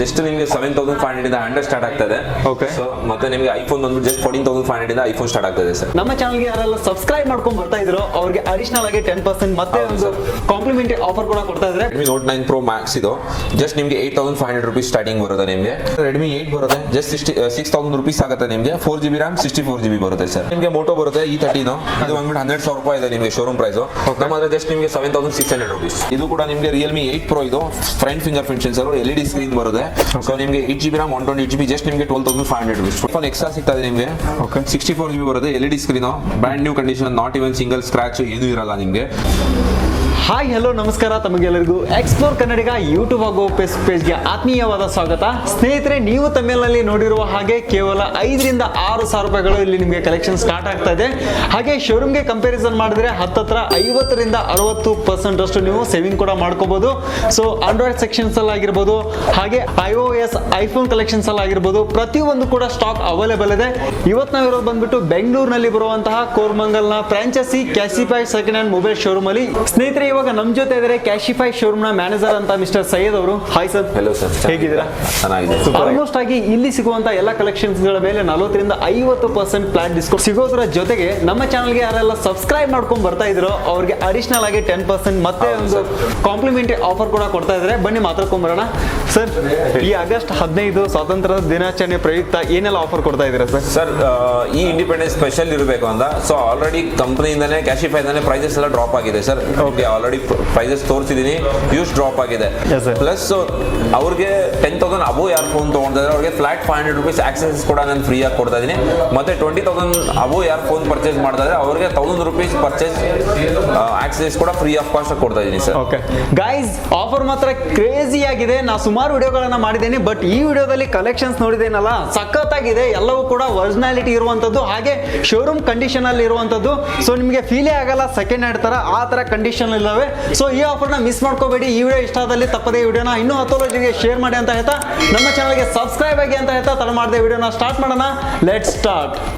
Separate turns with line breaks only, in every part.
Just ನಿಮಗೆ seven thousand five hundred ಇಂದ hundred start ಆಗ್ತದೆ.
ಓಕೆ
ಸೊ ಮತ್ತೆ ನಿಮಗೆ ಐಫೋನ್ ಬಂದು just fourteen thousand five hundred ಇಂದ ಐಫೋನ್ ಸ್ಟಾರ್ಟ್ ಆಗ್ತದೆ ಸರ್.
ನಮ್ಮ ಚಾನಲ್ಗೆ ಯಾರೆಲ್ಲ ಸಬ್ಸ್ಕ್ರೈಬ್ ಮಾಡ್ಕೊಂಡು ಬರ್ತಾ ಇದ್ರು ಅವ್ರಿಗೆ ಅಡಿಷನಲ್ ಆಗಿ ಟೆನ್ ಪರ್ಸೆಂಟ್ ಮತ್ತೆ ಒಂದು ಕಾಂಪ್ಲಿಮೆಂಟರಿ ಆಫರ್ ಕೂಡ ಕೊಡ್ತಾ ಇದ್ರೆ.
Redmi note nine pro max ಇದು. ಜಸ್ಟ್ ನಿಮಗೆ eight thousand five hundred rupees starting ಬರುತ್ತೆ ನಿಮಗೆ. ರೆಡ್ಮಿ ಏಟ್ ಬರುತ್ತೆ. Just sixty six thousand rupees ಆಗುತ್ತೆ ನಿಮಗೆ. Four G B RAM sixty four G B ಬರುತ್ತೆ ಸರ್. ನಿಮಗೆ ಮೋಟೋ ಬರುತ್ತೆ ಈ ತರ್ಟಿನು ಇದು ಬಂದ್ಬಿಟ್ಟು ಹಂಡ್ರೆಡ್ ಸಾವಿರ ರೂಪಾಯಿ ಇದೆ ನಿಮಗೆ ಶೋರೂಮ್ ಪ್ರೈಸ್ ನಮ್ಮ ಹತ್ರ ಜಸ್ಟ್ ನಿಮಗೆ seven thousand six hundred rupees ಇದು ಕೂಡ ನಿಮಗೆ ರಿಯಲ್ಮಿ ಏಟ್ ಪ್ರೋ ಇದು. Front fingerprint sensor L D screen ಬರುತ್ತೆ. ಸೊ ನಿಮಗೆ eight G B RAM one twenty G B just ನಿಮಗೆ twelve thousand five hundred rupees phone extra ಸಿಗ್ತದೆ ನಿಮಗೆ.
Okay
sixty four G B ಬರುತ್ತೆ L D screen brand new condition not even single scratch ಏನೂ ಇರಲ್ಲ ನಿಮಗೆ.
Hi hello ನಮಸ್ಕಾರ ತಮಗೆಲ್ಲರಿಗೂ. Explore ಕನ್ನಡಿಗ YouTube ಹಾಗೂ ಪೇಜ್ಗೆ ಆತ್ಮೀಯವಾದ ಸ್ವಾಗತ. ಸ್ನೇಹಿತರೆ, ನೀವು ತಮಿಳಿನಲ್ಲಿ ನೋಡಿರುವ ಹಾಗೆ ಕೇವಲ ಐದರಿಂದ ಆರು ಸಾವಿರ ರೂಪಾಯಿಗಳು ಇಲ್ಲಿ ನಿಮಗೆ ಕಲೆಕ್ಷನ್ ಸ್ಟಾರ್ಟ್ ಆಗ್ತಾ ಇದೆ. ಹಾಗೆ ಶೋರೂಮ್ಗೆ ಕಂಪ್ಯಾರಿಸನ್ ಮಾಡಿದ್ರೆ ಹತ್ತತ್ರ ಐವತ್ತರಿಂದ ಅರವತ್ತು ಪರ್ಸೆಂಟ್ ಅಷ್ಟು ನೀವು ಸೇವಿಂಗ್ ಕೂಡ ಮಾಡ್ಕೋಬಹುದು ಸೊ ಆಂಡ್ರಾಯ್ಡ್ ಸೆಕ್ಷನ್ಸ್ ಅಲ್ಲಿ ಆಗಿರ್ಬೋದು, ಹಾಗೆ I O S iPhone collections ಅಲ್ಲಿ ಆಗಿರ್ಬೋದು, ಪ್ರತಿಯೊಂದು ಕೂಡ ಸ್ಟಾಕ್ ಅವೈಲೇಬಲ್ ಇದೆ. ಇವತ್ತು ನಾವಿರೋದು ಬಂದ್ಬಿಟ್ಟು ಬೆಂಗಳೂರಿನಲ್ಲಿ ಬರುವಂತಹ ಕೋರ್ಮಂಗಲ್ನ franchise Cashify second hand mobile showroom ಅಲ್ಲಿ. ಸ್ನೇಹಿತರೆ ಇವಾಗ ನಮ್ ಜೊತೆ ಇದ್ದಾರೆ ಕ್ಯಾಶಿಫೈ ಶೋರೂಮ್ನ ಮ್ಯಾನೇಜರ್ ಅಂತ ಮಿಸ್ಟರ್ ಸೈಯದ್ ಅವರು. ಹಾಯ್ ಸರ್
ಹಲೋ ಸರ್
ಹೇಗಿದ್ದೀರಾ? ಆಲ್ಮೋಸ್ಟ್ ಆಗಿ ಇಲ್ಲಿ ಸಿಗುವಂತ ಎಲ್ಲ ಕಲೆಕ್ಷನ್ಸ್ಗಳ ಮೇಲೆ ನಲವತ್ತರಿಂದ ಐವತ್ತು ಪರ್ಸೆಂಟ್ ಪ್ಲಾನ್ ಡಿಸ್ಕೌಂಟ್ ಸಿಗೋದ್ರ ಜೊತೆಗೆ ನಮ್ಮ ಚಾನಲ್ಗೆ ಯಾರೆಲ್ಲ ಸಬ್ಸ್ಕ್ರೈಬ್ ಮಾಡ್ಕೊಂಡ್ ಬರ್ತಾ ಇದ್ರು ಅವ್ರಿಗೆ ಅಡಿಷನಲ್ ಆಗಿ ಟೆನ್ ಪರ್ಸೆಂಟ್ ಮತ್ತೆ ಒಂದು ಕಾಂಪ್ಲಿಮೆಂಟರಿ ಆಫರ್ ಕೂಡ ಕೊಡ್ತಾ ಇದ್ದಾರೆ ಬನ್ನಿ ಮಾತಾಡ್ಕೊಂಡ್ ಬರೋಣ. ಸರ್ ಈ ಆಗಸ್ಟ್ ಹದಿನೈದು ಸ್ವಾತಂತ್ರ್ಯ ದಿನಾಚರಣೆ ಪ್ರಯುಕ್ತ ಏನೆಲ್ಲ ಆಫರ್ ಕೊಡ್ತಾ ಇದ್ದೀರಾ ಸರ್
ಸರ್ ಈ ಇಂಡಿಪೆಂಡೆನ್ಸ್ ಸ್ಪೆಷಲ್ ಇರಬೇಕು ಅಂತ. ಸೊ ಆಲ್ರೆಡಿ ಕಂಪನಿಯಿಂದನೇ ಕ್ಯಾಶಿಫೈಯಿಂದನೇ ಪ್ರೈಸಸ್ ಎಲ್ಲ ಡ್ರಾಪ್ ಆಗಿದೆ ಸರ್ ಓಕೆ ಆಲ್ರೆಡಿ ಪ್ರೈಸಸ್ ತೋರಿಸಿದ್ದೀನಿ ಯೂಸ್ ಡ್ರಾಪ್ ಆಗಿದೆ. ಪ್ಲಸ್ ಅವ್ರಿಗೆ ಟೆನ್ ತೌಸಂಡ್ ಅಬೋ ಯಾರು ಫೋನ್ ತೊಗೊಂಡಿದ್ದಾರೆ ಅವ್ರಿಗೆ flat five hundred rupees access ಕೂಡ ನಾನು ಫ್ರೀ ಆಗಿ ಕೊಡ್ತಾ ಇದ್ದೀನಿ ಮತ್ತೆ ಟ್ವೆಂಟಿ ತೌಸಂಡ್ ಅಬೋ ಯಾರು ಫೋನ್ ಪರ್ಚೇಸ್ ಮಾಡಿದ್ರೆ ಅವ್ರಿಗೆ ತೌಸಂಡ್ ರುಪೀಸ್ ಪರ್ಚೇಸ್ ಆಕ್ಸೆಸ್ ಕೂಡ ಫ್ರೀ ಆಫ್ ಕಾಸ್ಟ್ ಕೊಡ್ತಾ ಇದ್ದೀನಿ ಸರ್
ಓಕೆ ಗೈಸ್ ಆಫರ್ ಮಾತ್ರ ಕ್ರೇಜಿ ಆಗಿದೆ. ನಾ ಸುಮಾರು ವಿಡಿಯೋಗಳನ್ನ ಮಾಡಿದ್ದೀನಿ ಬಟ್ ಈ ವಿಡಿಯೋದಲ್ಲಿ ಕಲೆಕ್ಷನ್ಸ್ ನೋಡಿದೇನಲ್ಲ ಸಖತ್ತಾಗಿದೆ. ಎಲ್ಲವೂ ಕೂಡ ಒರಿಜಿನಾಲಿಟಿ ಇರುವಂತದ್ದು ಹಾಗೆ ಶೋರೂಮ್ ಕಂಡೀಷನ್ ಅಲ್ಲಿ ಇರುವಂತದ್ದು. ಸೊ ನಿಮಗೆ ಫೀಲೇ ಆಗಲ್ಲ ಸೆಕೆಂಡ್ ಹ್ಯಾಂಡ್ ತರ ಆ ತರ ಕಂಡೀಷನ್ ಇದ್ದಾವೆ ಸೊ ಈ ಆಫರ್ನ ಮಿಸ್ ಮಾಡ್ಕೋಬೇಡಿ. ಈ ವಿಡಿಯೋ ಇಷ್ಟ ಆದಲ್ಲಿ ತಪ್ಪದೇ ವಿಡಿಯೋನ ಇನ್ನೂ ಹತ್ತು ಜನರಿಗೆ ಶೇರ್ ಮಾಡಿ ಅಂತ ಹೇಳ್ತಾ, ನಮ್ಮ ಚಾನಲ್ಗೆ ಸಬ್ಸ್ಕ್ರೈಬ್ ಆಗಿ ಅಂತ ಹೇಳ್ತಾ, ತಡ ಮಾಡದೆ ವಿಡಿಯೋನ ಸ್ಟಾರ್ಟ್ ಮಾಡೋಣ. ಲೆಟ್ ಸ್ಟಾರ್ಟ್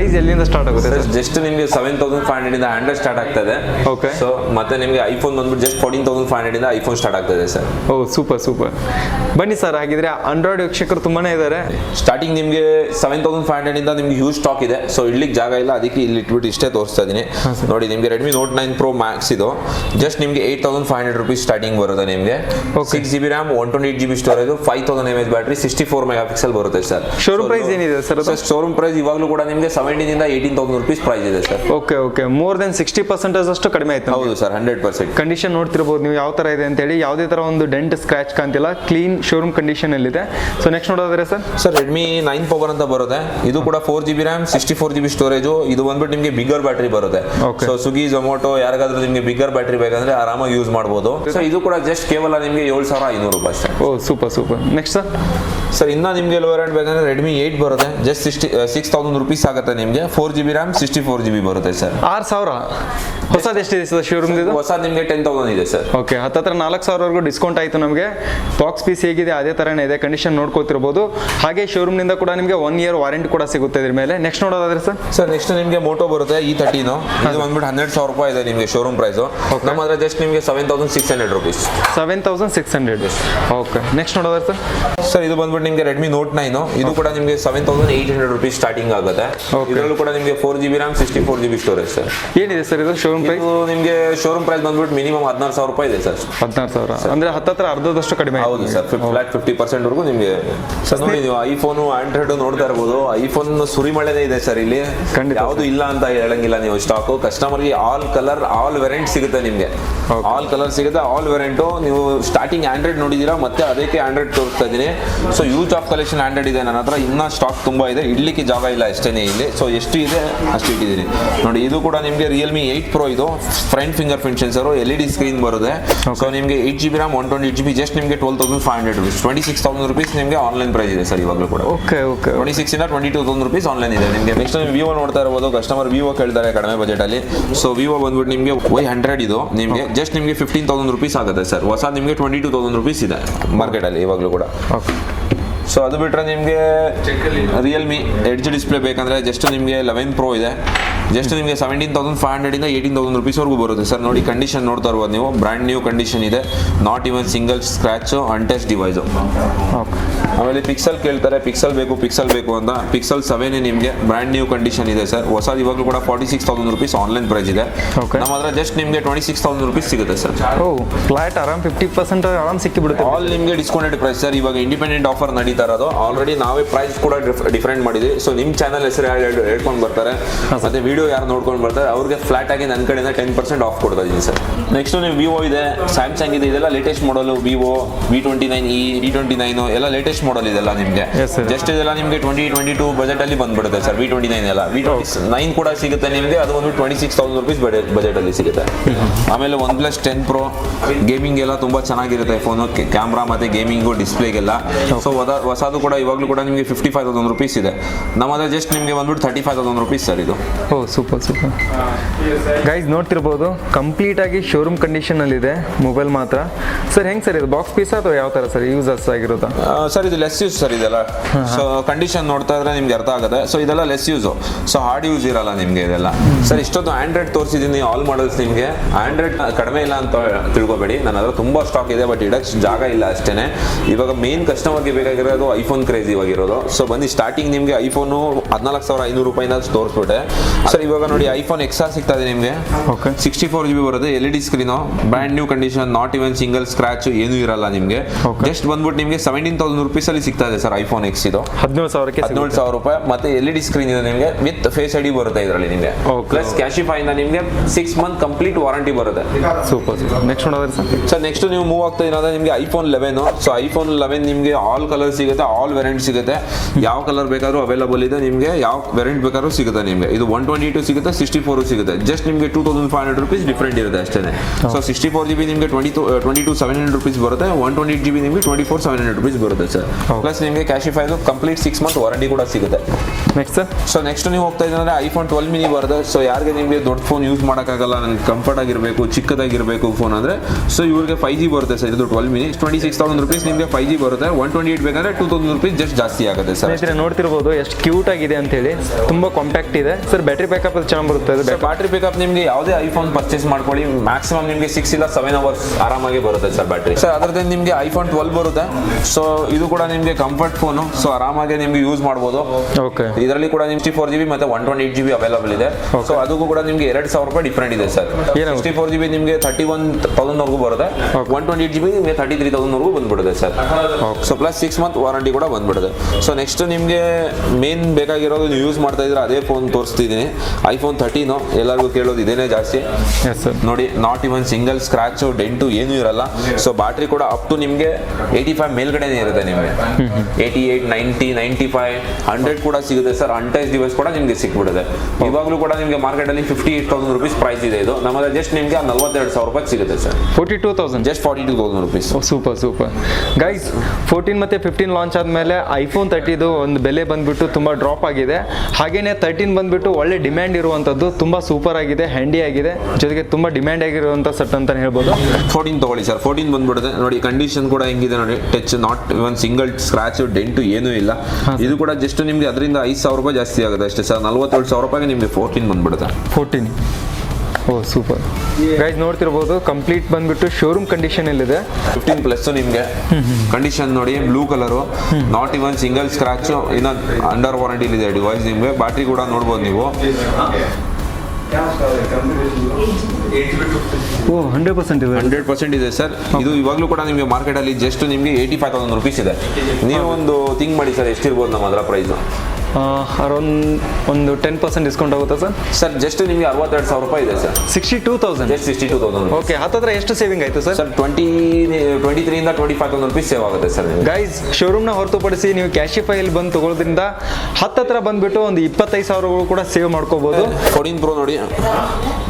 ಪ್ರೈಸ್ ಎಲ್ಲಿಂದ ಸ್ಟಾರ್ಟ್ ಆಗುತ್ತೆ
ಸರ್ ಜಸ್ಟ್ ನಿಮಗೆ ಸೆವೆನ್ ತೌಸಂಡ್ ಫೈವ್ ಹಂಡ್ರೆಡ್ ಇಂದ ಹಂಡ್ರೆಡ್ ಸ್ಟಾರ್ಟ್ ಆಗ್ತದೆ.
ಓಕೆ
ಸೊ ಮತ್ತೆ ನಿಮಗೆ ಐಫೋನ್ ಬಂದ್ಬಿಟ್ಟು just fourteen thousand five hundred ಇಂದ ಐಫೋನ್ ಸ್ಟಾರ್ಟ್ ಆಗ್ತದೆ ಸರ್
ಓ ಸೂಪರ್ ಸೂಪರ್ ಬನ್ನಿ ಸರ್ ಹಾಗಿದ್ರೆ ಆಂಡ್ರಾಯ್ಡ್ ವೀಕ್ಷಕರು ತುಂಬಾನೇ ಇದ್ದಾರೆ
ಸ್ಟಾರ್ಟಿಂಗ್ ನಿಮಗೆ ಸೆವೆನ್ ತೌಸಂಡ್ ಫೈವ್ ಹಂಡ್ರೆಡ್ ಇಂದ ನಿಮ್ಗೆ ಹ್ಯೂಜ್ ಸ್ಟಾಕ್ ಇದೆ. ಸೊ ಇಡ್ಲಿಕ್ಕೆ ಜಾಗ ಇಲ್ಲ ಅದಕ್ಕೆ ಇಲ್ಲಿ ಇಟ್ಬಿಟ್ಟು ಇಷ್ಟೇ ತೋರಿಸ್ತಾ ಇದೀನಿ. ನೋಡಿ ನಿಮಗೆ Redmi note nine pro max ಇದು. ಜಸ್ಟ್ ನಿಮಗೆ eight thousand five hundred rupees starting ಬರುತ್ತೆ ನಿಮಗೆ. Six G B RAM one twenty eight G B storage five thousand M H battery sixty four megapixel ಬರುತ್ತೆ ಸರ್
ಶೋರೂಮ್ ಪ್ರೈಸ್ ಏನಿದೆ sir?
Showroom price ಇವಾಗಲೂ ಕೂಡ ನಿಮಗೆ seventeen ಇಂದ eighteen thousand rupees price ಇದೆ sir
okay okay more than sixty percentage ಅಷ್ಟು ಕಡಿಮೆ ಆಯ್ತು
ಹೌದು ಸರ್ ಹಂಡ್ರೆಡ್ ಪರ್ಸೆಂಟ್
ಕಂಡೀಷನ್ ನೋಡ್ತಿರ್ಬೋದು ನೀವು ಯಾವ ಥರ ಇದೆ ಅಂತೇಳಿ. ಯಾವುದೇ ಥರ ಒಂದು ಡೆಂಟ್ ಸ್ಕ್ರಾಚ್ ಕಾಣ್ತಿಲ್ಲ. ಕ್ಲೀನ್ ಶೋರೂಮ್ ಕಂಡೀಷನ್ ಅಲ್ಲಿದೆ. So next ನೋಡೋದ್ರೆ sir
sir Redmi nine power ಅಂತ ಬರುತ್ತೆ. ಇದು ಕೂಡ four G B RAM sixty four G B storage ಇದು ಬಂದ್ಬಿಟ್ಟು ನಿಮಗೆ ಬಿಗ್ಗರ್ ಬ್ಯಾಟ್ರಿ ಬರುತ್ತೆ. ಸೊ ಸ್ವಿಗ್ಗಿ ಝೊಮೊಟೊ ಯಾರಿಗಾದ್ರೂ ನಿಮಗೆ ಬಿಗ್ಗರ್ ಬ್ಯಾಟ್ರಿ ಬೇಕಂದ್ರೆ ಆರಾಮಾಗಿ ಯೂಸ್ ಮಾಡ್ಬೋದು. ಸೊ ಇದು ಕೂಡ ಜಸ್ಟ್ ಕೇವಲ ನಿಮಗೆ ಏಳು ಸಾವಿರ ಐನೂರು ರೂಪಾಯಿ sir
oh super super next sir
sir ಇನ್ನ ನಿಮಗೆ ಲೋವರ್ ಹ್ಯಾಂಡ್ ಬೇಕಂದ್ರೆ ರೆಡ್ಮಿ ಏಯ್ಟ್ ಬರುತ್ತೆ. Just sixty six thousand rupees ಆಗುತ್ತೆ ನಿಮಗೆ? Four G B RAM sixty four G B ಬರುತ್ತೆ ಸರ್.
ಆರು ಸಾವಿರ? ಹೊಸದು ಎಷ್ಟಿದೆ ಸರ್ ಶೋರೂಮ್
ಹೊಸ ನಿಮಗೆ ಟೆನ್ ತೌಸಂಡ್ ಇದೆ ಸರ್.
ಓಕೆ ಹತ್ತತ್ರ ನಾಲ್ಕು ಸಾವಿರವರೆಗೂ ಡಿಸ್ಕೌಂಟ್ ಆಯಿತು ನಮಗೆ. ಬಾಕ್ಸ್ ಪೀಸ್ ಹೇಗಿದೆ ಅದೇ ಥರನೇ ಇದೆ ಕಂಡೀಷನ್ ನೋಡ್ಕೋತಿರ್ಬೋದು. ಹಾಗೆ ಶೋರೂಮ್ನಿಂದ ಕೂಡ ನಿಮಗೆ ಒನ್ ಇಯರ್ ವಾರಂಟಿ ಕೂಡ ಸಿಗುತ್ತೆ ಇದ್ರ ಮೇಲೆ. ನೆಕ್ಸ್ಟ್ ನೋಡೋದಾದ್ರೆ ಸರ್?
ಸರ್ ನೆಕ್ಸ್ಟ್ ನಿಮಗೆ ಮೋಟೋ ಬರುತ್ತೆ ಈ ತರ್ಟಿನು ಇದು ಬಂದ್ಬಿಟ್ಟು ಹನ್ನೆರಡು ಸಾವಿರ ರೂಪಾಯಿ ಇದೆ ನಿಮಗೆ ಶೋರೂಮ್ ಪ್ರೈಸು ನಮ್ಮ ಹತ್ರ ಜಸ್ಟ್ ನಿಮಗೆ seven thousand six hundred rupees
seven thousand six hundred okay next ನೋಡೋದಾದ್ರೆ ಸರ್?
ಸರ್ ಇದು ಬಂದ್ಬಿಟ್ಟು ನಿಮಗೆ ರೆಡ್ಮಿ ನೋಟ್ ನೈನು ಇದು ಕೂಡ ನಿಮಗೆ seven thousand eight hundred rupees starting ಆಗುತ್ತೆ. ಇದರಲ್ಲೂ ಕೂಡ ನಿಮಗೆ four G B RAM sixty four G B storage sir.
ಏನಿದೆ ಸರ್ ಇದು? ಶೋರೂಮ್ ಶೋರೂಮ್ ಪ್ರೈಸ್
ನಿಮಗೆ ಶೋರೂಮ್ ಪ್ರೈಸ್ ಬಂದ್ಬಿಟ್ಟು ಮಿನಿಮಮ್ ಹದಿನಾರು ಸಾವಿರ ರೂಪಾಯಿ ಇದೆ ಸರ್.
ಹದಿನಾರು ಸಾವಿರ. ಅಂದ್ರೆ ಹತ್ತತ್ರ ಅರ್ಧದಷ್ಟು ಕಡಿಮೆ
ಹೌದು ಸರ್. ಫ್ಲಾಟ್ ಫಿಫ್ಟಿ ಪರ್ಸೆಂಟ್ ವರೆಗೂ ನಿಮಗೆ. ಸರ್ ನೋಡಿ ನೀವು ಐಫೋನು ಆಂಡ್ರಾಯ್ಡ್ ನೋಡ್ತಾ ಇರ್ಬೋದು. ಐಫೋನ್ ಸುರಿಮಳೆನೇ ಇದೆ ಸರ್ ಇಲ್ಲಿ. ಯಾವುದು ಇಲ್ಲ ಅಂತ ಹೇಳಂಗಿಲ್ಲ ನೀವು ಸ್ಟಾಕು ಕಸ್ಟಮರ್ಗೆ ಆಲ್ ಕಲರ್ ಆಲ್ ವೆರೈಂಟ್ ಸಿಗುತ್ತೆ ನಿಮಗೆ. ಆಲ್ ಕಲರ್ ಸಿಗುತ್ತೆ ಆಲ್ ವೆರೈಂಟು ನೀವು ಸ್ಟಾರ್ಟಿಂಗ್ ಆಂಡ್ರಾಯ್ಡ್ ನೋಡಿದ್ದೀರಾ ಮತ್ತೆ ಅದಕ್ಕೆ ಆಂಡ್ರಾಯ್ಡ್ ತೋರಿಸ್ತಾ ಇದ್ದೀನಿ. So youth of collection Android ಇದೆ ನನ್ನ ಹತ್ರ. ಇನ್ನೂ ಸ್ಟಾಕ್ ತುಂಬಾ ಇದೆ. ಇಡ್ಲಿಕ್ಕೆ ಜಾಗ ಇಲ್ಲ ಅಷ್ಟೇ ಇಲ್ಲಿ. ಸೊ ಎಷ್ಟು ಇದೆ? ಅಷ್ಟು ಇಟ್ಟಿದ್ದೀನಿ. ನೋಡಿ ಇದು ಕೂಡ ನಿಮಗೆ ರಿಯಲ್ಮಿ ಏಯ್ಟ್ ಪ್ರೋ ಇದು front fingerprint sensor L E D screen ಬರುತ್ತೆ ಸೊ ನಿಮಗೆ eight G B RAM one twenty G B just ನಿಮಗೆ twelve thousand five hundred rupees twenty six thousand rupees ನಿಮಗೆ ಆನ್ಲೈನ್ ಪ್ರೈಸ್ ಇದೆ sir ಇವಾಗಲೂ ಕೂಡ.
Okay okay
twenty six ಇಂದ twenty two thousand rupees online ಇದೆ ನಿಮಗೆ. Next ನೀವು Vivo ನೋಡ್ತಾ ಇರ್ಬೋದು ಕಸ್ಟಮರ್ ವಿವೋ ಕೇಳ್ತಾರೆ ಕಡಿಮೆ ಬಜೆಟ್ ಅಲ್ಲಿ. ಸೊ ವಿವೋ ಬಂದ್ಬಿಟ್ಟು ನಿಮಗೆ ವೈ ಹಂಡ್ರೆಡ್ ಇದು. ನಿಮಗೆ ಜಸ್ಟ್ ನಿಮಗೆ ಫಿಫ್ಟೀನ್ ತೌಸಂಡ್ ರುಪೀಸ್ ಆಗುತ್ತೆ ಸರ್. ಹೊಸ ನಿಮಗೆ ಟ್ವೆಂಟಿ ಟೂ ತೌಸಂಡ್ ರುಪೀಸ್ ಇದೆ ಮಾರ್ಕೆಟ್ ಅಲ್ಲಿ ಇವಾಗಲೂ ಕೂಡ.
ಓಕೆ
ಸೊ ಅದು ಬಿಟ್ಟರೆ ನಿಮಗೆ ರಿಯಲ್ಮಿ ಎಡ್ಜ್ ಡಿಸ್ಪ್ಲೇ ಬೇಕಂದ್ರೆ ಜಸ್ಟ್ ನಿಮಗೆ ಲೆವೆನ್ ಪ್ರೋ ಇದೆ. ಜಸ್ಟ್ ನಿಮಗೆ ಸೆವೆಂಟೀನ್ ತೌಸಂಡ್ ಫೈವ್ ಹಂಡ್ರೆಡಿಂದ ಏಯ್ಟೀನ್ ತೌಸಂಡ್ ರುಪೀಸ್ವರೆಗೂ ಬರುತ್ತೆ. ಸರ್ ನೋಡಿ ಕಂಡೀಷನ್ ನೋಡ್ತಾ ಇರ್ಬೋದು ನೀವು. ಬ್ರ್ಯಾಂಡ್ ನ್ಯೂ ಕಂಡೀಷನ್ ಇದೆ. Not even single scratch untested device
okay
ಆಮೇಲೆ ಪಿಕ್ಸಲ್ ಕೇಳ್ತಾರೆ. ಪಿಕ್ಸಲ್ ಬೇಕು ಪಿಕ್ಸಲ್ ಬೇಕು ಅಂತ. ಪಿಕ್ಸಲ್ ಸೆವೆನ್ ನಿಮಗೆ ಬ್ರ್ಯಾಂಡ್ ನ್ಯೂ ಕಂಡೀಷನ್ ಇದೆ ಸರ್ ಹೊಸದು ಇವಾಗಲೂ ಕೂಡ forty six thousand rupees online price ಇದೆ. ನಮ್ಮ ಹತ್ರ ಜಸ್ಟ್ ನಿಮಗೆ ಟ್ವೆಂಟಿ ಸಿಕ್ಸ್ ತೌಸಂಡ್ ರುಪೀಸ್ ಸಿಗುತ್ತೆ ಸರ್
ಫ್ಲಾಟ್ ಆರಾಮ್ ಫಿಫ್ಟಿ ಪರ್ಸೆಂಟ್ ಆರಾಮ್ ಸಿಕ್ಕಿಬಿಡುತ್ತೆ.
ಆಲ್ ನಿಮಗೆ ಡಿಸ್ಕೌಂಟೆಡ್ ಪ್ರೈಸ್ ಸರ್ ಇವಾಗ ಇಂಡಿಪೆಂಡೆಂಟ್ ಆಫರ್ ನಡೀತಾ ಇರೋದು. ಆಲ್ರೆಡಿ ನಾವೇ ಪ್ರೈಸ್ ಕೂಡ ಡಿಫ್ರೆಂಟ್ ಮಾಡಿದ್ವಿ. ಸೊ ನಿಮ್ಮ ಚಾನಲ್ ಹೆಸರು ಯಾರು ಹೇಳ್ಕೊಂಡು ಬರ್ತಾರೆ. ಮತ್ತೆ ವಿಡಿಯೋ ಯಾರು ನೋಡ್ಕೊಂಡು ಬರ್ತಾರೆ ಅವ್ರಿಗೆ ಫ್ಲಾಟ್ ಆಗಿ ನನ್ನ ಕಡೆಯಿಂದ ಟೆನ್ ಪರ್ಸೆಂಟ್ ಆಫ್ ಕೊಡ್ತಾ ಇದ್ದೀನಿ ಸರ್. ನೆಕ್ಸ್ಟ್ ನೀವು ವಿವೋ ಇದೆ ಸ್ಯಾಮ್ಸಂಗ್ ಇದೆ ಇದೆಲ್ಲ latest model Vivo V twenty nine E D twenty nine ಎಲ್ಲ ಲೇಟೆಸ್ಟ್ ಮಾಡಲ್ ಇದೆಲ್ಲ ನಿಮಗೆ. ಜಸ್ಟ್ ಇದೆಲ್ಲ ನಿಮಗೆ ಟ್ವೆಂಟಿ ಟ್ವೆಂಟಿ ಟೂ ಬಜೆಟ್ ಅಲ್ಲಿ ಬಂದ್ಬಿಡುತ್ತೆ ಸರ್ ವಿ ಟ್ವೆಂಟಿ ನೈನ್ ಎಲ್ಲ. ವಿ ಟ್ವೆಂಟಿ ನೈನ್ ಕೂಡ ಸಿಗುತ್ತೆ ನಿಮಗೆ ಅದು ಒಂದು twenty six thousand rupees budget ಅಲ್ಲಿ ಸಿಗುತ್ತೆ. ಆಮೇಲೆ one plus ten pro gaming ಎಲ್ಲ ತುಂಬಾ ಚೆನ್ನಾಗಿರುತ್ತೆ ಫೋನು ಕ್ಯಾಮ್ರಾ ಮತ್ತೆ ಗೇಮಿಂಗು ಡಿಸ್ಪ್ಲೇಗೆಲ್ಲ ಸೊ ಹೊಸದು ಕೂಡ ಇವಾಗಲೂ ಕೂಡ ನಿಮಗೆ ಫಿಫ್ಟಿ ಫೈವ್ ತೌಸಂಡ್ ರುಪೀಸ್ ಇದೆ. ನಮ್ಮ ಹತ್ರ ಜಸ್ಟ್ ನಿಮಗೆ ಬಂದ್ಬಿಟ್ಟು thirty five thousand rupees sir ಇದು.
ಓ ಸೂಪರ್ ಸೂಪರ್ ಗೈಸ್ ನೋಡ್ತಿರ್ಬೋದು ಕಂಪ್ಲೀಟ್ ಆಗಿ ಶೋರೂಮ್ ಕಂಡೀಷನ್ ಅಲ್ಲಿ ಇದೆ ಮೊಬೈಲ್ ಮಾತ್ರ. ಸರ್ ಹೆಂಗ್ ಸರ್ ಇದು? ಬಾಕ್ಸ್ ಪೀಸ್ ಅಥವಾ ಯಾವ ತರ ಸರ್ ಯೂಸರ್ಸ್ ಆಗಿರೋದಾ?
ಸರ್ ಇದು ಲೆಸ್ ಯೂಸ್ ಸರ್ ಇದೆಲ್ಲ. ಸೊ ಕಂಡೀಷನ್ ನೋಡ್ತಾ ಇದ್ರೆ ನಿಮ್ಗೆ ಅರ್ಥ ಆಗುತ್ತೆ. ಸೊ ಇದೆಲ್ಲ less use so hard use ಇರಲ್ಲ ನಿಮಗೆ ಇದೆಲ್ಲ. ಸರ್ ಇಷ್ಟೊಂದು ಆಂಡ್ರಾಯ್ಡ್ ತೋರಿಸಿದ್ದೀನಿ ಆಲ್ ಮಾಡಲ್ಸ್ ನಿಮಗೆ. ಆಂಡ್ರಾಯ್ಡ್ ಕಡಿಮೆ ಇಲ್ಲ ಅಂತ ತಿಳ್ಕೊಬೇಡಿ. ನನ್ನ ಹತ್ರ ತುಂಬಾ ಸ್ಟಾಕ್ ಇದೆ ಬಟ್ ಇಡಕ್ಕೆ ಜಾಗ ಇಲ್ಲ ಅಷ್ಟೇನೆ. ಇವಾಗ ಮೇನ್ ಕಸ್ಟಮರ್ಗೆ ಬೇಕಾಗಿರೋದು ಐಫೋನ್ ಕ್ರೇಜ್ ಇವಾಗಿರೋದು. ಸೊ ಬಂದು ಸ್ಟಾರ್ಟಿಂಗ್ ನಿಮಗೆ ಐಫೋನು ಹದಿನಾಲ್ಕು ಸಾವಿರ ಐನೂರು ರೂಪಾಯಿಂದ ತೋರಿಸ್ಬಿಟ್ಟೆ. ಸರ್ ಇವಾಗ ನೋಡಿ ಐಫೋನ್ ಎಕ್ಸ್ ಸಿಗ್ತಾ ಇದೆ ನಿಮಗೆ.
Okay
sixty four G B ಬರುತ್ತೆ L E D screen brand new condition not even single scratch ಏನೂ ಇರಲ್ಲ ನಿಮಗೆ. ಜಸ್ಟ್ ಬಂದ್ಬಿಟ್ಟು ನಿಮಗೆ ಸೆವೆಂಟೀನ್ ತೌಸಂಡ್ ರುಪೀಸ್ ಅಲ್ಲಿ ಸಿಗ್ತಾ ಇದೆ ಸರ್ ಐಫೋನ್ ಎಕ್ಸ್ ಇದು.
ಹದಿನೇಳು ಸಾವಿರಕ್ಕೆ
ಹದಿನೇಳು ಸಾವಿರ ರೂಪಾಯಿ ಮತ್ತೆ ಎಲ್ ಇ ಡಿ ಸ್ಕ್ರೀನ್ ಇದೆ ನಿಮಗೆ ವಿತ್ ಫೇಸ್ ಐಡಿ ಬರುತ್ತೆ ಇದರಲ್ಲಿ ನಿಮಗೆ. ಪ್ಲಸ್ ಕ್ಯಾಶಿ ಇಂದ ನಿಮಗೆ ಸಿಕ್ಸ್ ಮಂತ್ ಕಂಪ್ಲೀಟ್ ವಾರಂಟಿ ಬರುತ್ತೆ.
ಸೂಪರ್ ನೆಕ್ಸ್ಟ್ ನೋಡೋದ್ರೆ ಸರ್.
ನೆಕ್ಸ್ಟ್ ನೀವು ಮೂವ್ ಆಗ್ತಾ ಇರೋದ್ರೆ ನಿಮಗೆ iPhone eleven so iPhone eleven ನಿಮಗೆ ಆಲ್ ಕಲರ್ ಸಿಗುತ್ತೆ ಆಲ್ ವೆರೈಂಟ್ ಸಿಗುತ್ತೆ. ಯಾವ ಕಲರ್ ಬೇಕಾದ್ರೂ ಅವೈಲಬಲ್ ಇದೆ ನಿಮಗೆ ಯಾವ ವೆರೈಂಟ್ ಬೇಕಾದ್ರೂ ಸಿಗುತ್ತೆ ನಿಮಗೆ. ಇದು ಒನ್ ಟ್ವೆಂಟಿ ಟು ಸಿಗುತ್ತೆ ಸಿಕ್ಸ್ಟಿ ಫೋರ್ ಸಿಗುತ್ತೆ. ಜಸ್ಟ್ ನಿಮಗೆ two thousand five hundred rupees different ಇರುತ್ತೆ ಅಷ್ಟೇ so sixty four G B ನಿಮಗೆ twenty two twenty two seven hundred rupees ಬರುತ್ತೆ ಒನ್ ಟ್ವೆಂಟಿ ಜಿ ಬಿ ನಿಮಗೆ twenty four seven hundred rupees ಬರುತ್ತೆ sir plus ನಿಮಗೆ ಕ್ಯಾಶಿಫೈದು ಕಂಪ್ಲೀಟ್ ಸಿಕ್ಸ್ ಮಂತ್ ವಾರಂಟಿ ಕೂಡ ಸಿಗುತ್ತೆ.
ನೆಕ್ಸ್ಟ್ ಸರ್
ಸೊ ನೆಕ್ಸ್ಟ್ ನೀವು ಹೋಗ್ತಾ ಇದ್ರೆ ಐಫೋನ್ ಟ್ವೆಲ್ ಮಿನಿ ಬರುತ್ತೆ. ಸೊ ಯಾರಿಗೆ ನಿಮಗೆ ದೊಡ್ಡ ಫೋನ್ ಯೂಸ್ ಮಾಡೋಕ್ಕಾಗಲ್ಲ ನನಗೆ ಕಂಫರ್ಟ್ ಆಗಿರಬೇಕು ಚಿಕ್ಕದಾಗಿರಬೇಕು ಫೋನ್ ಅಂದರೆ. ಸೊ ಇವ್ರಿಗೆ ಫೈವ್ ಜಿ ಬರುತ್ತೆ ಸರ್ ಇದು twelve mini twenty six thousand rupees ನಿಮಗೆ ಫೈವ್ ಜಿ ಬರುತ್ತೆ. ಒನ್ ಟ್ವೆಂಟಿ ಏಟ್ ಬೇಕಂದ್ರೆ ಟೂ ತೌಸಂಡ್ ರುಪೀಸ್ ಜಸ್ಟ್ ಜಾಸ್ತಿ ಆಗುತ್ತೆ ಸರ್
ಸ್ನೇಹಿತರೆ ನೋಡ್ತಿರ್ಬೋದು ಎಷ್ಟು ಕ್ಯೂಟ್ ಆಗಿದೆ ಅಂತ ಹೇಳಿ ತುಂಬಾ ಕಾಂಪ್ಯಾಕ್ಟ್ ಇದೆ. ಸರ್ ಬ್ಯಾಟ್ರಿ ಬ್ಯಾಕಪ್ ಚೆನ್ನಾಗಿ ಬರುತ್ತೆ ಅದು
ಬ್ಯಾಟ್ರಿ ಬ್ಯಾಕಪ್ ನಿಮಗೆ ಯಾವುದೇ ಐಫೋನ್ ಪರ್ಚೇಸ್ ಮಾಡ್ಕೊಳ್ಳಿ. ಮ್ಯಾಕ್ಸಿಮಮ್ ನಿಮಗೆ ಸಿಕ್ಸ್ ಇಲ್ಲ ಸೆವೆನ್ ಅವರ್ಸ್ ಆರಾಮಾಗಿ ಬರುತ್ತೆ ಸರ್ ಬ್ಯಾಟ್ರಿ ಸರ್ ಅದರದ್ದು ನಿಮಗೆ ಐಫೋನ್ ಟ್ವೆಲ್ ಬರುತ್ತೆ. ಸೊ ಇದು ಕೂಡ ನಿಮಗೆ ಕಂಫರ್ಟ್ ಫೋನು ಸೊ ಆರಾಮಾಗಿ ನಿಮಗೆ ಯೂಸ್ ಮಾಡ್ಬೋದು.
ಓಕೆ
ಇದರಲ್ಲಿ ಕೂಡ ನಿಮ್ಗೆ ಫೋರ್ ಜಿ ಬಿ ಮತ್ತೆ one twenty eight G B available ಇದೆ ಸೊ ಅದಕ್ಕೂ ಕೂಡ ನಿಮಗೆ ಎರಡು ಸಾವಿರ ರೂಪಾಯಿ ಡಿಫ್ರೆಂಟ್ ಇದೆ sir? Sixty four G B ನಿಮಗೆ ತರ್ಟಿ ಒನ್ ತೌಸಂಡ್ ವರೆಗೂ ಬರುತ್ತೆ. One twenty eight G B ನಿಮಗೆ ತರ್ಟಿ ತ್ರೀ ತೌಸಂಡ್ ವರೆಗೂ ಬಂದ್ಬಿಡುತ್ತೆ sir so plus six month warranty ಕೂಡ ಬಂದ್ಬಿಡುತ್ತೆ. ಸೊ ನೆಕ್ಸ್ಟ್ ನಿಮಗೆ ಮೇನ್ ಬೇಕಾಗಿರೋದು ನೀವು ಯೂಸ್ ಮಾಡ್ತಾ ಇದ್ರೆ ಅದೇ ಫೋನ್ ತೋರಿಸ್ತಿದ್ದೀನಿ. ಐಫೋನ್ ತರ್ಟೀನು ಎಲ್ಲರಿಗೂ ಕೇಳೋದು ಇದೇನೇ ಜಾಸ್ತಿ. ನೋಡಿ not even single scratch dent ಏನೂ ಇರಲ್ಲ. ಸೊ ಬ್ಯಾಟ್ರಿ ಕೂಡ ಅಪ್ ಟು ನಿಮಗೆ ಏಯ್ಟಿ ಫೈವ್ ಮೇಲ್ಗಡೆನೇ ಇರುತ್ತೆ ನಿಮಗೆ. Eighty eight ninety ninety five hundred ಕೂಡ ಸಿಗುತ್ತೆ ಸರ್ ಅಂಟೈಸ್ ಡಿವೈಸ್ ಕೂಡ ನಿಮಗೆ ಸಿಕ್ಬಿಡುತ್ತೆ. ಇವಾಗಲೂ ಕೂಡ ನಿಮಗೆ ಮಾರ್ಕೆಟಲ್ಲಿ fifty eight thousand rupees price ಇದೆ ಇದು. ನಮ್ಮಲ್ಲಿ ಜಸ್ಟ್ ನಿಮಗೆ ನಲ್ವತ್ತೆರಡು ಸಾವಿರ ರೂಪಾಯಿ ಸಿಗುತ್ತೆ sir
forty two thousand
just forty two thousand rupees
super super guys fourteen ಮತ್ತು ಫಿಫ್ಟೀನ್ ಲಾಂಚ್ ಆದಮೇಲೆ ಐಫೋನ್ ತರ್ಟಿದು ಒಂದು ಬೆಲೆ ಬಂದ್ಬಿಟ್ಟು ತುಂಬ ಡ್ರಾಪ್ ಆಗಿದೆ. ಹಾಗೆಯೇ ತರ್ಟೀನ್ ಬಂದ್ಬಿಟ್ಟು ಒಳ್ಳೆ ಡಿಮ್ಯಾಂಡ್ ಇರುವಂಥದ್ದು ತುಂಬ ಸೂಪರ್ ಆಗಿದೆ ಹ್ಯಾಂಡಿ ಆಗಿದೆ. ಜೊತೆಗೆ ತುಂಬ ಡಿಮ್ಯಾಂಡ್ ಆಗಿರುವಂಥ ಸೆಟ್ ಅಂತಲೇ ಹೇಳ್ಬೋದು.
ಫೋರ್ಟೀನ್ ತಗೊಳ್ಳಿ ಸರ್ ಫೋರ್ಟೀನ್ ಬಂದ್ಬಿಡುತ್ತೆ. ನೋಡಿ ಕಂಡೀಷನ್ ಕೂಡ ಹೆಂಗಿದೆ ನೋಡಿ. Touch not even single scratch dent ಏನೂ ಇಲ್ಲ. ಇದು ಕೂಡ ಜಸ್ಟ್ ನಿಮಗೆ ಅದರಿಂದ ಐದು ಸಾವಿರ ರೂಪಾಯಿ ಜಾಸ್ತಿ ಆಗುತ್ತೆ ಅಷ್ಟೇ ಸರ್ ನಲ್ವತ್ತೇಳು ಸಾವಿರ ರೂಪಾಯಿಗೆ ನಿಮಗೆ ಫೋರ್ಟೀನ್ ಬಂದ್ಬಿಡುತ್ತೆ.
ಫೋರ್ಟೀನ್ ಓ ಸೂಪರ್ ಗೈಸ್ ನೋಡ್ತಿರ್ಬೋದು ಕಂಪ್ಲೀಟ್ ಬಂದ್ಬಿಟ್ಟು ಶೋರೂಮ್ ಕಂಡೀಷನ್ ಇದೆ
ಫಿಫ್ಟೀನ್ ಪ್ಲಸ್ ನಿಮಗೆ. ಕಂಡೀಷನ್ ನೋಡಿ blue colour not even single scratch ಇನ್ನ ಅಂಡರ್ ವಾರಂಟಿ ಇದೆ ಡಿವೈಸ್ ನಿಮಗೆ. ಬ್ಯಾಟ್ರಿ ಕೂಡ ನೋಡ್ಬೋದು ನೀವು.
ಓ ಹಂಡ್ರೆಡ್ ಪರ್ಸೆಂಟ್ ಇದೆ.
ಹಂಡ್ರೆಡ್ ಪರ್ಸೆಂಟ್ ಇದೆ ಸರ್ ಇದು ಇವಾಗಲೂ ಕೂಡ ನಿಮಗೆ ಮಾರ್ಕೆಟಲ್ಲಿ ಜಸ್ಟ್ ನಿಮಗೆ ಏಯ್ಟಿ ಫೈವ್ ತೌಸಂಡ್ ರುಪೀಸ್ ಇದೆ. ನೀವು ಒಂದು ಥಿಂಕ್ ಮಾಡಿ ಸರ್ ಎಷ್ಟಿರ್ಬೋದು ನಮ್ಮ ಅದರ ಪ್ರೈಸು
ಅರೌಂಡ್ ಒಂದು ಟೆನ್ ಪರ್ಸೆಂಟ್ ಡಿಸ್ಕೌಂಟ್ ಆಗುತ್ತಾ ಸರ್?
ಸರ್ ಜಸ್ಟ್ ನಿಮಗೆ ಅರವತ್ತೆರಡು ಸಾವಿರ ರೂಪಾಯಿ ಇದೆ sir.
Sixty two thousand
just sixty two thousand
okay ಹತ್ತತ್ರ ಎಷ್ಟು ಸೇವಿಂಗ್ ಆಯಿತು sir?
Sir twenty twenty ತ್ರೀಯಿಂದ twenty five thousand rupees save ಆಗುತ್ತೆ ಸರ್
ಗೈಸ್ ಶೋರೂಮ್ನ ಹೊರತುಪಡಿಸಿ ನೀವು ಕ್ಯಾಶಿಫೈಲ್ ಬಂದು ತಗೊಳ್ಳೋದ್ರಿಂದ ಹತ್ತತ್ರ ಬಂದುಬಿಟ್ಟು ಒಂದು ಇಪ್ಪತ್ತೈದು ಸಾವಿರಗಳು ಕೂಡ ಸೇವ್ ಮಾಡ್ಕೋಬೋದು.
ಫೋರ್ಟೀನ್ ಪ್ರೋ ನೋಡಿ.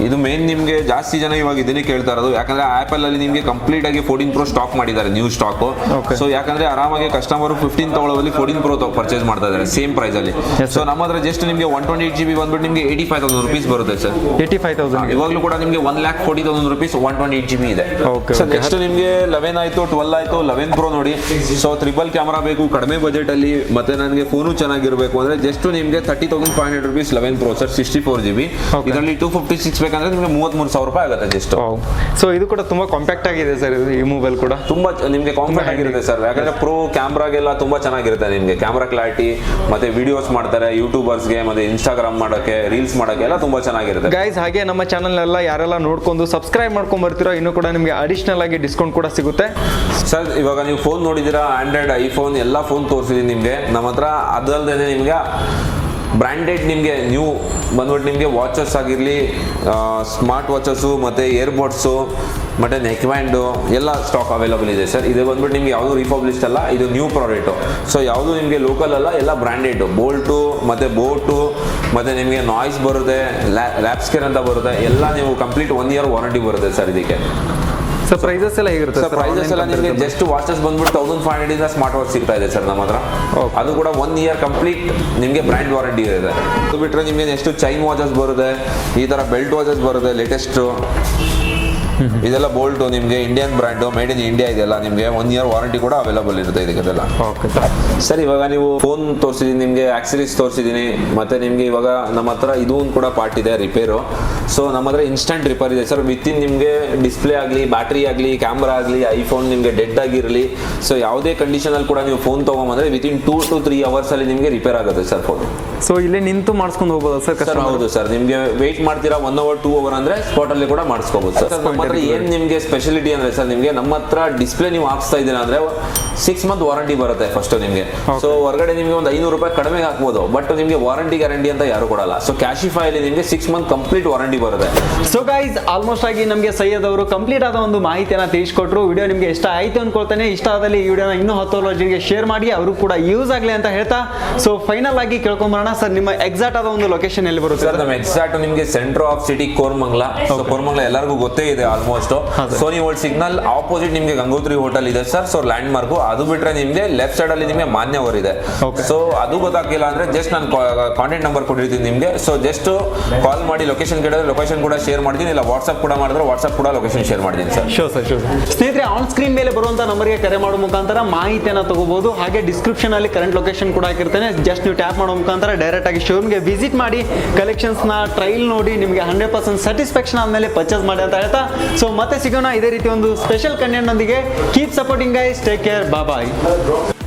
ಇದು ಮೇನ್ ನಿಮಗೆ ಜಾಸ್ತಿ ಜನ ಇವಾಗ ಇದನ್ನೇ ಕೇಳ್ತಾ ಇರೋದು. ಯಾಕಂದ್ರೆ ಆಪಲ್ ಅಲ್ಲಿ ನಿಮಗೆ ಕಂಪ್ಲೀಟ್ ಆಗಿ ಫೋರ್ಟೀನ್ ಪ್ರೋ ಸ್ಟಾಕ್ ಮಾಡಿದ್ದಾರೆ ನ್ಯೂ ಸ್ಟಾಕ್. ಸೊ ಯಾಕಂದ್ರೆ ಆರಾಮಾಗಿ ಕಸ್ಟಮರ್ ಫಿಫ್ಟೀನ್ ತಗೊಳ್ಳೋದಲ್ಲಿ ಫೋರ್ಟೀನ್ ಪ್ರೋ ಪರ್ಚೇಸ್ ಮಾಡ್ತಾ ಇದ್ದಾರೆ ಸೇಮ್ ಪ್ರೈಸ್ ಅಲ್ಲಿ.
Yes,
ಸೊ ನಮ್ಮ ಹತ್ರ ಜಸ್ಟ್ ನಿಮಗೆ one twenty eight G B ಬಂದ್ಬಿಟ್ಟು ನಿಮಗೆ ಏಯ್ಟಿ ಫೈವ್ ತೌಸಂಡ್ ರುಪೀಸ್ ಬರುತ್ತೆ ಸರ್
ಏಯ್ಟಿ ಫೈವ್ ತೌಸಂಡ್
ಇವಾಗಲೂ ಕೂಡ ನಿಮಗೆ one lakh forty thousand rupees one twenty eight G B ಇದೆ. ಸರ್ ನೆಕ್ಸ್ಟ್ ನಿಮಗೆ ಲೆವೆನ್ ಆಯಿತು ಟ್ವೆಲ್ ಆಯಿತು ಲೆವೆನ್ ಪ್ರೋ ನೋಡಿ. ಸೊ ತ್ರಿಬಲ್ ಕ್ಯಾಮರಾ ಬೇಕು ಕಡಿಮೆ ಬಜೆಟ್ ಅಲ್ಲಿ ಮತ್ತೆ ನನಗೆ ಫೋನು ಚೆನ್ನಾಗಿರಬೇಕು ಅಂದ್ರೆ ಜಸ್ಟ್ ನಿಮಗೆ thirty thousand five hundred rupees eleven pro sir sixty four G B. ಇದರಲ್ಲಿ ಟೂ ಫಿಫ್ಟಿ ಸಿಕ್ಸ್ ಬೇಕಂದ್ರೆ ನಿಮಗೆ ಮೂವತ್ಮೂರು ಸಾವಿರ ರೂಪಾಯಿ ಆಗುತ್ತೆ ಜಸ್ಟ್
ಸೊ ಇದು ಕೂಡ ತುಂಬಾ ಕಾಂಪ್ಯಾಕ್ಟ್ ಆಗಿದೆ ಸರ್ ಈ ಮೊಬೈಲ್ ಕೂಡ.
ತುಂಬಾ ನಿಮಗೆ ಕಾಂಪ್ಯಾಕ್ಟ್ ಆಗಿರುತ್ತೆ ಸರ್ ಯಾಕಂದ್ರೆ ಪ್ರೋ ಕ್ಯಾಮ್ರಾಗೆಲ್ಲ ತುಂಬಾ ಚೆನ್ನಾಗಿರುತ್ತೆ ನಿಮಗೆ. ಕ್ಯಾಮ್ರಾ ಕ್ಲಾರಿಟಿ ಮತ್ತೆ ವಿಡಿಯೋಸ್ ಮಾಡ್ತಾರೆ ಯೂಟ್ಯೂಬರ್ಸ್ಗೆ ಮತ್ತೆ ಇನ್ಸ್ಟಾಗ್ರಾಮ್ ಮಾಡೋಕೆ ರೀಲ್ಸ್ ಮಾಡೋಕೆ ಎಲ್ಲ ತುಂಬಾ ಚೆನ್ನಾಗಿರುತ್ತೆ.
ಗೈಸ್ ಹಾಗೆ ನಮ್ಮ ಚಾನಲ್ ಎಲ್ಲ ಯಾರೆಲ್ಲ ನೋಡ್ಕೊಂಡು ಸಬ್ಸ್ಕ್ರೈಬ್ ಮಾಡ್ಕೊಂಡ್ ಬರ್ತೀರೋ ಇನ್ನೂ ಕೂಡ ನಿಮಗೆ ಅಡಿಷನಲ್ ಆಗಿ ಡಿಸ್ಕೌಂಟ್ ಕೂಡ ಸಿಗುತ್ತೆ.
ಸರ್ ಇವಾಗ ನೀವು ಫೋನ್ ನೋಡಿದ್ದೀರಾ ಆಂಡ್ರಾಯ್ಡ್ ಐಫೋನ್ ಎಲ್ಲ ಫೋನ್ ತೋರಿಸಿದೀನಿ ನಿಮಗೆ. ನಮ್ಮ ಹತ್ರ ಅದಲ್ಲದೆ ನಿಮಗೆ ಬ್ರ್ಯಾಂಡೆಡ್ ನಿಮಗೆ ನ್ಯೂ ಬಂದ್ಬಿಟ್ಟು ನಿಮಗೆ ವಾಚಸ್ ಆಗಿರಲಿ ಸ್ಮಾರ್ಟ್ ವಾಚಸ್ಸು ಮತ್ತು ಇಯರ್ಬಡ್ಸು ಮತ್ತು ನೆಕ್ ಬ್ಯಾಂಡು ಎಲ್ಲ ಸ್ಟಾಕ್ ಅವೈಲಬಲ್ ಇದೆ ಸರ್. ಇದು ಬಂದ್ಬಿಟ್ಟು ನಿಮ್ಗೆ ಯಾವುದು ರಿಪಬ್ಲಿಸ್ಟ್ ಅಲ್ಲ ಇದು ನ್ಯೂ ಪ್ರಾಡಕ್ಟು ಸೊ ಯಾವುದು ನಿಮಗೆ ಲೋಕಲ್ ಅಲ್ಲ ಎಲ್ಲ ಬ್ರ್ಯಾಂಡೆಡ್ ಬೋಲ್ಟು ಮತ್ತು ಬೋಟು ಮತ್ತು ನಿಮಗೆ ನಾಯ್ಸ್ ಬರುತ್ತೆ ಲ್ಯಾಪ್ಸ್ಕೇರ್ ಅಂತ ಬರುತ್ತೆ ಎಲ್ಲ ನೀವು ಕಂಪ್ಲೀಟ್ ಒನ್ ಇಯರ್ ವಾರಂಟಿ ಬರುತ್ತೆ ಸರ್ ಇದಕ್ಕೆ.
ಸರ್ ಪ್ರೈಸಸ್ ಎಲ್ಲ ಹೇಗಿರುತ್ತೆ
ಸರ್? ಪ್ರೈಸಸ್ ಎಲ್ಲ ನಿಮಗೆ ಜಸ್ಟ್ ವಾಚಸ್ ಬಂದ್ಬಿಟ್ಟು ತೌಸಂಡ್ ಫೈವ್ ಹಂಡ್ರೆಡ್ ಇಂದ ಸ್ಮಾರ್ಟ್ ವಾಚ್ ಸಿಗ್ತಾ ಇದೆ ಸರ್ ನಮ್ಮ ಹತ್ರ. ಅದು ಕೂಡ ಒನ್ ಇಯರ್ ಕಂಪ್ಲೀಟ್ ನಿಮಗೆ ಬ್ರ್ಯಾಂಡ್ ವಾರಂಟಿ ಇದೆ ಅದು ಬಿಟ್ಟರೆ ನಿಮಗೆ ನೆಕ್ಸ್ಟ್ ಚೈನ್ ವಾಚಸ್ ಬರುತ್ತೆ ಈ ಥರ ಬೆಲ್ಟ್ ವಾಚಸ್ ಬರುತ್ತೆ ಲೇಟೆಸ್ಟ್ ಇದೆಲ್ಲ ಬೋಲ್ಟು ನಿಮಗೆ Indian brand made in India ಇದೆಲ್ಲ ನಿಮಗೆ ಒನ್ ಇಯರ್ ವಾರಂಟಿ ಕೂಡ ಅವೈಲಬಲ್ ಇರುತ್ತೆ ಇದಕ್ಕೆಲ್ಲ
ಓಕೆ ಸರ್
ಸರ್ ಇವಾಗ ನೀವು ಫೋನ್ ತೋರಿಸಿದ್ದೀನಿ ನಿಮಗೆ ಆಕ್ಸರೀಸ್ ತೋರಿಸಿದ್ದೀನಿ ಮತ್ತೆ ನಿಮಗೆ ಇವಾಗ ನಮ್ಮ ಹತ್ರ ಇದೂ ಕೂಡ ಪಾರ್ಟ್ ಇದೆ ರಿಪೇರು ಸೊ ನಮ್ಮ ಹತ್ರ ಇನ್ಸ್ಟಂಟ್ ರಿಪೇರ್ ಇದೆ. ಸರ್ ವಿತ್ ಇನ್ ನಿಮಗೆ ಡಿಸ್ಪ್ಲೇ ಆಗಲಿ ಬ್ಯಾಟ್ರಿ ಆಗಲಿ ಕ್ಯಾಮ್ರಾ ಆಗಲಿ ಐಫೋನ್ ನಿಮಗೆ ಡೆಡ್ ಆಗಿರಲಿ ಸೊ ಯಾವುದೇ ಕಂಡೀಷನಲ್ಲಿ ಕೂಡ ನೀವು ಫೋನ್ ತೊಗೊಂಬಂದ್ರೆ within two to three ಅವರ್ಸಲ್ಲಿ ನಿಮಗೆ ರಿಪೇರ್ ಆಗುತ್ತೆ ಸರ್ ಫೋನ್
ಸೊ ಇಲ್ಲೇ ನಿಂತು ಮಾಡಿಸ್ಕೊಂಡು ಹೋಗ್ಬೋದಾ ಸರ್
ಸರ್ ಹೌದು ಸರ್ ನಿಮಗೆ ವೆಯ್ಟ್ ಮಾಡ್ತೀರಾ ಒನ್ ಅವರ್ ಟೂ ಅವರ್ ಅಂದ್ರೆ ಸ್ಪಾಟಲ್ಲಿ ಕೂಡ ಮಾಡಿಸ್ಕೋಬೋದು ಸರ್ ಹತ್ರ ಏನ್ ನಿಮಗೆ ಸ್ಪೆಷಾಲಿಟಿ ಅಂದ್ರೆ ಸರ್ ನಿಮಗೆ ನಮ್ಮ ಹತ್ರ ಡಿಸ್ಪ್ಲೇ ನೀವು ಹಾಕ್ಸ್ತಾ ಇದ್ದೀರಾ ಅಂದ್ರೆ ಸಿಕ್ಸ್ ಮಂತ್ ವಾರಂಟಿ ಬರುತ್ತೆ ಫಸ್ಟ್ ನಿಮಗೆ. ಸೊ ಹೊರಗಡೆ ನಿಮಗೆ ಒಂದು ಐನೂರು ರೂಪಾಯಿ ಕಡಿಮೆ ಹಾಕ್ಬೋದು. ಬಟ್ ನಿಮಗೆ ವಾರಂಟಿ ಗ್ಯಾರಂಟಿ ಅಂತ ಯಾರು ಕೊಡಲ್ಲ. ಸೊ ಕ್ಯಾಶಿಫೈ ಅಲ್ಲಿ ನಿಮಗೆ ಸಿಕ್ಸ್ ಮಂತ್ ಕಂಪ್ಲೀಟ್ ವಾರಂಟಿ ಬರುತ್ತೆ.
ಸೊ ಗೈಸ್ ಆಲ್ಮೋಸ್ಟ್ ಆಗಿ ನಮಗೆ ಸೈಯದ್ ಅವರು ಕಂಪ್ಲೀಟ್ ಆದ ಒಂದು ಮಾಹಿತಿಯನ್ನು ತಿಳಿಸ್ಕೊಟ್ರು. ವಿಡಿಯೋ ನಿಮಗೆ ಇಷ್ಟ ಆಯ್ತು ಅನ್ಕೊಳ್ತಾನೆ. ಇಷ್ಟ ಆದಲ್ಲಿ ಈ ವಿಡಿಯೋನ ಇನ್ನೂ ಹತ್ತು ಜನರಿಗೆ ಶೇರ್ ಮಾಡಿ. ಅವರು ಕೂಡ ಯೂಸ್ ಆಗಲಿ ಅಂತ ಹೇಳ್ತಾ. ಸೊ ಫೈನಲ್ ಆಗಿ ಕೇಳ್ಕೊಂಬರೋಣ ಸರ್ ನಿಮ್ಮ ಎಕ್ಸಾಕ್ಟ್ ಆದ ಒಂದು ಲೊಕೇಶನ್ ಎಲ್ಲಿ ಬರುತ್ತೆ
ಸರ್ ನಮ್ಮ ಎಕ್ಸಾಕ್ಟ್ ನಿಮಗೆ centre of city Koramangala. So Koramangala ಎಲ್ಲರಿಗೂ ಗೊತ್ತೇ ಇದೆ almost Sony old signal opposite ನಿಮಗೆ ಗಂಗೋತ್ರಿ ಹೋಟೆಲ್ ಇದೆ ಸರ್ ಸೊ ಲ್ಯಾಂಡ್ ಮಾರ್ಕ್ ಅದು ಬಿಟ್ರೆ ನಿಮಗೆ ಲೆಫ್ಟ್ ಸೈಡ್ ಅಲ್ಲಿ ನಿಮಗೆ ಮಾನ್ಯವರ್ ಇದೆ. ಸೊ ಅದು ಗೊತ್ತಾಗಿಲ್ಲ ಅಂದ್ರೆ ಜಸ್ಟ್ ನಾನು ಕಾಂಟ್ಯಾಕ್ಟ್ ನಂಬರ್ ಕೊಟ್ಟಿರ್ತೀನಿ ನಿಮಗೆ. ಸೊ ಜಸ್ಟ್ ಕಾಲ್ ಮಾಡಿ ಲೊಕೇಶನ್ ಕೇಳಿದ್ರೆ ಲೊಕೇಶನ್ ಕೂಡ ಶೇರ್ ಮಾಡ್ತೀನಿ ಇಲ್ಲ ವಾಟ್ಸ್ಆಪ್ ಕೂಡ ಮಾಡಿದ್ರೆ ವಾಟ್ಸ್ಆಪ್ ಕೂಡ ಲೊಕೇಶನ್ ಶೇರ್ ಮಾಡ್ತೀನಿ ಸರ್.
ಶೋ ಸರ್ ಶೋ ಸ್ನೇಹಿತರೆ ಆನ್ ಸ್ಕ್ರೀನ್ ಮೇಲೆ ಬರುವಂತ ನಂಬರ್ಗೆ ಕರೆ ಮಾಡೋ ಮುಖಾಂತರ ಮಾಹಿತಿಯನ್ನು ತಗೋಬಹುದು. ಹಾಗೆ ಡಿಸ್ಕ್ರಿಪ್ಷನ್ ಅಲ್ಲಿ ಕರೆಂಟ್ ಲೊಕೇಶನ್ ಕೂಡ ಹಾಕಿರ್ತೇನೆ. ಜಸ್ಟ್ ನೀವು ಟ್ಯಾಪ್ ಮಾಡೋ ಮುಖಾಂತರ ಡೈರೆಕ್ಟ್ ಆಗಿ ಶೋರೂಮ್ಗೆ ವಿಸಿಟ್ ಮಾಡಿ ಕಲೆಕ್ಷನ್ಸ್ನ ಟ್ರೈಲ್ ನೋಡಿ ನಿಮಗೆ ಹಂಡ್ರೆಡ್ ಪರ್ಸೆಂಟ್ ಸ್ಯಾಟಿಸ್ಫ್ಯಾಕ್ಷನ್ ಆದ್ಮೇಲೆ ಪರ್ಚೇಸ್ ಮಾಡಿ ಅಂತ ಹೇಳ್ತಾ. ಸೊ ಮತ್ತೆ ಸಿಗೋಣ. ಇದೇ ರೀತಿ ಒಂದು ಸ್ಪೆಷಲ್ ಕಂಟೆಂಟ್ ನೊಂದಿಗೆ. Keep supporting guys take care Bye bye.